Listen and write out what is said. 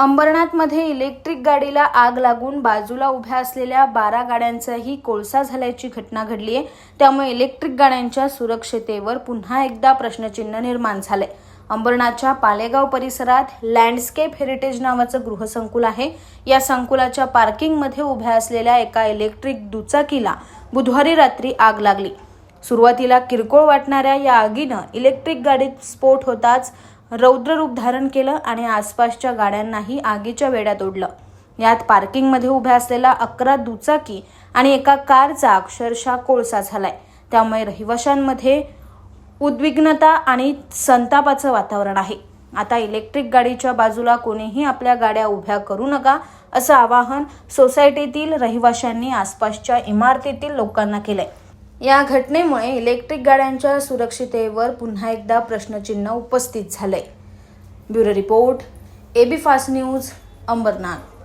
अंबरनाथमध्ये इलेक्ट्रिक गाडीला आग लागून बाजूला उभ्या असलेल्या बारा गाड्यांचाही कोळसा झाल्याची घटना घडली आहे. त्यामुळे इलेक्ट्रिक गाड्यांच्या सुरक्षितेवर पुन्हा एकदा प्रश्नचिन्ह निर्माण झाले अंबरनाथच्या पालेगाव परिसरात लँडस्केप हेरिटेज नावाचं गृहसंकुल आहे. या संकुलाच्या पार्किंगमध्ये उभ्या असलेल्या एका इलेक्ट्रिक दुचाकीला बुधवारी रात्री आग लागली. सुरुवातीला किरकोळ वाटणाऱ्या या आगीनं इलेक्ट्रिक गाडीत स्फोट होताच रौद्ररूप धारण केलं आणि आसपासच्या गाड्यांनाही आगीच्या वेड्यात ओढलं. यात पार्किंगमध्ये उभ्या असलेला अकरा दुचाकी आणि एका कारचा अक्षरशः कोळसा झालाय. त्यामुळे रहिवाशांमध्ये उद्विग्नता आणि संतापाचं वातावरण आहे. आता इलेक्ट्रिक गाडीच्या बाजूला कोणीही आपल्या गाड्या उभ्या करू नका असं आवाहन सोसायटीतील रहिवाशांनी आसपासच्या इमारतीतील लोकांना केलंय. या घटनेमुळे इलेक्ट्रिक गाड्यांच्या सुरक्षितेवर पुन्हा एकदा प्रश्नचिन्ह उपस्थित झालंय. Bureau report AB fast news Ambarnath.